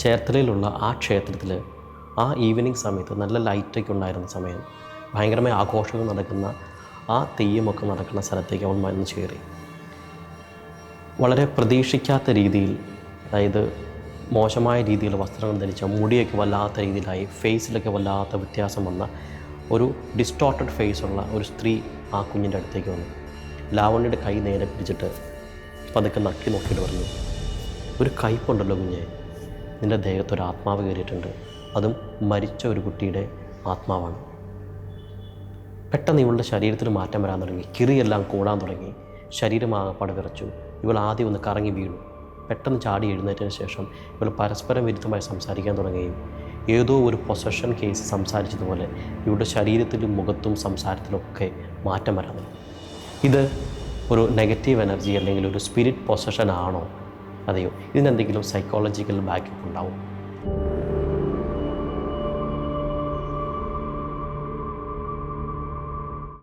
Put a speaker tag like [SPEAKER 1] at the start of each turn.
[SPEAKER 1] ചേർത്തലയിലുള്ള ആ ക്ഷേത്രത്തിൽ ആ ഈവനിങ് സമയത്ത് നല്ല ലൈറ്റൊക്കെ ഉണ്ടായിരുന്ന സമയം ഭയങ്കരമായ ആഘോഷങ്ങൾ നടക്കുന്ന ആ തെയ്യമൊക്കെ നടക്കുന്ന സ്ഥലത്തേക്ക് അവൻ മരുന്ന് ചേറി വളരെ പ്രതീക്ഷിക്കാത്ത രീതിയിൽ അതായത് മോശമായ രീതിയിൽ വസ്ത്രങ്ങൾ ധരിച്ച മുടിയൊക്കെ വല്ലാത്ത രീതിയിലായി ഫേസിലൊക്കെ വല്ലാത്ത വ്യത്യാസം വന്ന ഒരു ഡിസ്റ്റോർട്ടഡ് ഫേസുള്ള ഒരു സ്ത്രീ ആ കുഞ്ഞിന്റെ അടുത്തേക്ക് വന്നു. ലാവണ്യയുടെ കൈ നേരെ പിടിച്ചിട്ട് പതുക്കെ നക്കി നോക്കിയിട്ട് പറഞ്ഞു ഒരു കയ്പുണ്ടല്ലോ കുഞ്ഞെ നിന്റെ ദേഹത്ത് ഒരു ആത്മാവ് കയറിയിട്ടുണ്ട്. അതും മരിച്ച ഒരു കുട്ടിയുടെ ആത്മാവാണ്. പെട്ടെന്ന് ഇവളുടെ ശരീരത്തിൽ മാറ്റം വരാൻ തുടങ്ങി. കിറിയെല്ലാം കൂടാൻ തുടങ്ങി. ശരീരം ആകപ്പാട് വിറച്ചു. ഇവൾ ആദ്യം ഒന്ന് കറങ്ങി വീണു. പെട്ടെന്ന് ചാടി എഴുന്നേറ്റതിന് ശേഷം ഇവൾ പരസ്പരം വിരുദ്ധമായി സംസാരിക്കാൻ തുടങ്ങുകയും ഏതോ ഒരു പൊസഷൻ കേസ് സംസാരിച്ചതുപോലെ ഇവളുടെ ശരീരത്തിലും മുഖത്തും സംസാരത്തിലൊക്കെ മാറ്റം വരാൻ തുടങ്ങി. ഇത് ഒരു നെഗറ്റീവ് എനർജി അല്ലെങ്കിൽ ഒരു സ്പിരിറ്റ് പൊസഷൻ ആണോ? അതെയോ? ഇതിനെന്തെങ്കിലും സൈക്കോളജിക്കൽ ബാക്കപ്പ് ഉണ്ടാവും?